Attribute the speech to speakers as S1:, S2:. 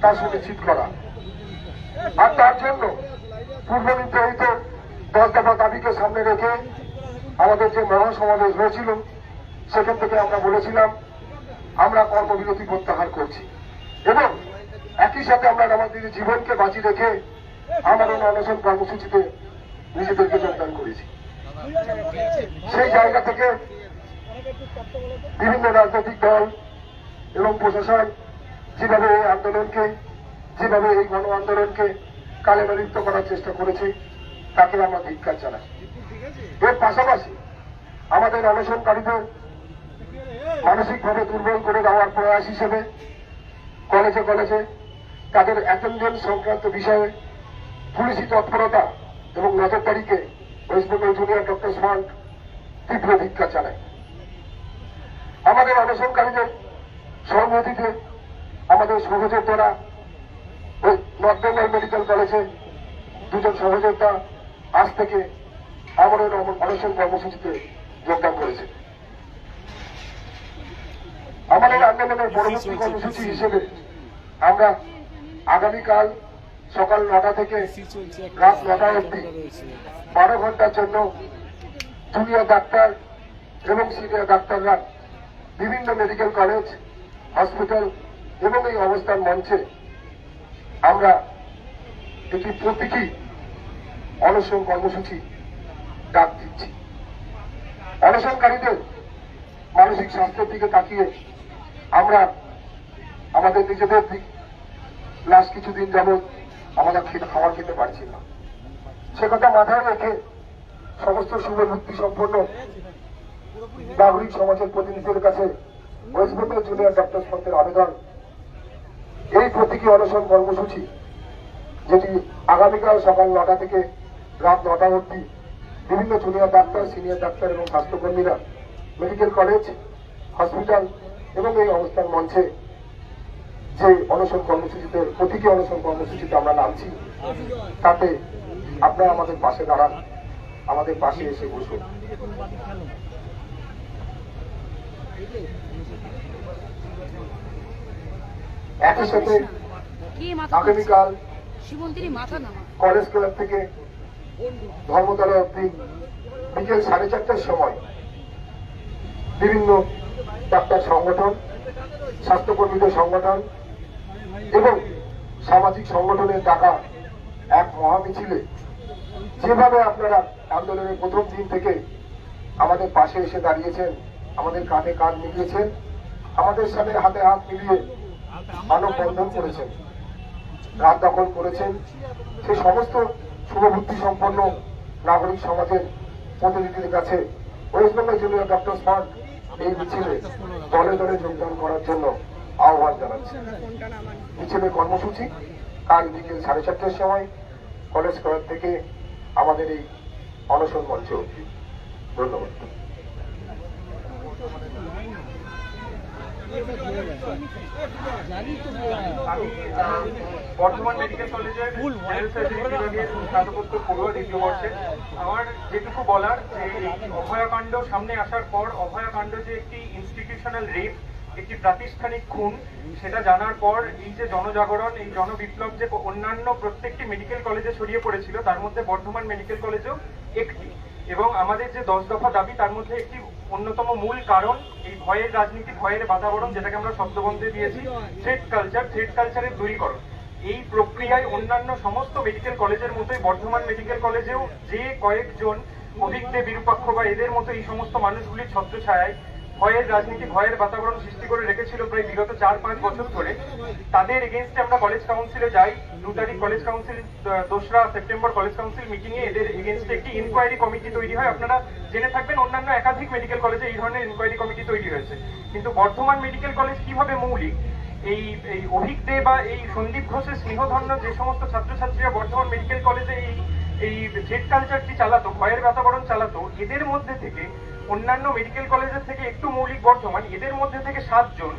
S1: তা সুনিশ্চিত করা। আর তার জন্য পূর্ব নির্ধারিত দশ দফা দাবিকে সামনে রেখে আমাদের যে মহাসমাবেশ হয়েছিল, সেখান থেকে আমরা বলেছিলাম, আমরা কর্মবিরতি প্রত্যাহার করছি। এবং একই সাথে আমরা আমাদের জীবনকে বাঁচিয়ে রেখে আমাদের অনশন কর্মসূচিতে নিজেদেরকে যোগদান করেছি। সেই জায়গা থেকে বিভিন্ন রাজনৈতিক দল এবং প্রশাসন যেভাবে এই আন্দোলনকে, যেভাবে এই গণ আন্দোলনকে কালেবালিপ্ত করার চেষ্টা করেছে, তাকে আমরা ধিক্কার জানাই। এর পাশাপাশি আমাদের অনশনকারীদের মানসিকভাবে দুর্বল করে দেওয়ার প্রয়াস হিসেবে কলেজে কলেজে তাদের অ্যাটেন্ডেন্স সংক্রান্ত বিষয়ে পুলিশি তৎপরতা এবং নজরদারিকে West Bengal junior doctor front তীব্র ধিক্ষা চালায় আমাদের অনশনকারীদের সহমতিতে আমাদের সহযোদ্ধারা ওই নর্থ বেঙ্গল মেডিকেল কলেজে দুজন সহযোদ্ধা আজ থেকে আমাদের অনশন কর্মসূচিতে যোগদান করেছে। আমাদের আন্দোলনের পরবর্তী কর্মসূচি হিসেবে আমরা আগামীকাল সকাল নটা থেকে রাত নটা অবধি বারো ঘণ্টার জন্য জুনিয়র ডাক্তার এবং সিনিয়র ডাক্তাররা বিভিন্ন মেডিকেল কলেজ, হসপিটাল এবং এই অবস্থান মঞ্চে আমরা একটি প্রতীকী অনশন কর্মসূচি ডাক দিচ্ছি। অনশনকারীদের মানসিক স্বাস্থ্যের দিকে তাকিয়ে আমরা আমাদের নিজেদের দিক লাস্ট কিছুদিন যাবৎ আমরা খেতে, খাবার খেতে পারছি না। সে কথা মাথায় রেখে সমস্ত শুভবুদ্ধি সম্পন্ন নাগরিক সমাজের প্রতিনিধিদের কাছে ওয়েস্ট বেঙ্গল জুনিয়র ডক্টর ফ্রন্টের আবেদন এই প্রতীকী অনশন কর্মসূচি, যেটি আগামীকাল সকাল নটা থেকে রাত নটা অবধি বিভিন্ন জুনিয়র ডাক্তার সিনিয়র ডাক্তার এবং স্বাস্থ্যকর্মীরা মেডিকেল কলেজ হসপিটাল এবং এই অবস্থান মঞ্চে যে অনশন কর্মসূচিতে, প্রতীকী অনশন কর্মসূচিতে আমরা নামছি, তাতে আপনারা আমাদের পাশে দাঁড়ান, আমাদের পাশে এসে বসুন। একই সাথে আগামীকাল কলেজ ক্লাব থেকে ধর্মতলা অব্দি বিকেল সাড়ে চারটার সময় বিভিন্ন ডাক্তার সংগঠন স্বাস্থ্যকর্মীদের সংগঠন এবং সামাজিক সংগঠনের ডাকা এক মহামিছিলে যেভাবে আপনারা আন্দোলনের প্রথম দিন থেকে আমাদের পাশে এসে দাঁড়িয়েছেন আমাদের কাঁধে কাঁধ মিলিয়েছেন আমাদের সাথে হাতে হাত মিলিয়ে মানববন্ধন করেছেন। রাত দখল করেছেন। সে সমস্ত শুভবুদ্ধি সম্পন্ন নাগরিক সমাজের প্রতিনিধিদের কাছে West Bengal junior doctor front এই মিছিলে দলে দলে যোগদান করার জন্য আহ্বান জানাচ্ছে। মিছিলের কর্মসূচি কাল বিকেল সাড়ে চারটার সময় কলেজ ক্লাব থেকে আমাদের এই অনশন মঞ্চ। ধন্যবাদ।
S2: আমি বর্ধমান মেডিকেল কলেজের বিভাগের স্নাতকোত্তর পড়ুয়া দ্বিতীয় বর্ষে আমার যেটুকু বলার যে অভয়াকাণ্ড সামনে আসার পর অভয়াকাণ্ড যে একটি ইনস্টিটিউশনাল রেপ একটি প্রাতিষ্ঠানিক খুন সেটা জানার পর এই যে জনজাগরণ এই জনবিপ্লব যে অন্যান্য প্রত্যেকটি মেডিকেল কলেজে ছড়িয়ে পড়েছিল তার মধ্যে বর্ধমান মেডিকেল কলেজেও একটি। এবং আমাদের যে দশ দফা দাবি তার মধ্যে একটি অন্যতম মূল কারণ এই ভয়ের রাজনীতি, ভয়ের বাতাবরণ যেটাকে আমরা শব্দবন্ধে দিয়েছি থ্রেড কালচার থ্রেড কালচারের দূরীকরণ। এই প্রক্রিয়ায় অন্যান্য সমস্ত মেডিকেল কলেজের মতোই, বর্ধমান মেডিকেল কলেজেও যে কয়েকজন অভিজ্ঞ বিরূপাক্ষ বা এদের মতো এই সমস্ত মানুষগুলির ছত্রছায়ায় ভয়ের রাজনীতি, ভয়ের বাতাবরণ সৃষ্টি করে রেখেছিল প্রায় বিগত চার, পাঁচ বছর ধরে। তাদের এগেনস্টে আমরা কলেজ কাউন্সিলে যাই। দু তারিখ কলেজ কাউন্সিল দোসরা সেপ্টেম্বর কলেজ কাউন্সিল মিটিং এ এদের এগেনস্টে একটি ইনকোয়ারি কমিটি তৈরি হয়। আপনারা জেনে থাকবেন, অন্যান্য একাধিক মেডিকেল কলেজে এই ধরনের ইনকোয়ারি কমিটি তৈরি হয়েছে। কিন্তু বর্ধমান মেডিকেল কলেজ কীভাবে মৌলিক? এই এই অভিক দে বা এই সন্দীপ ঘোষের স্নেহধন্য যে সমস্ত ছাত্রছাত্রীরা বর্ধমান মেডিকেল কলেজে এই এই জেড কালচারটি চালাতো, ভয়ের বাতাবরণ চালাতো, এদের মধ্যে থেকে অন্যান্য মেডিকেল কলেজের থেকে একটু মৌলিক বর্ধমান এদের মধ্যে থেকে সাতজন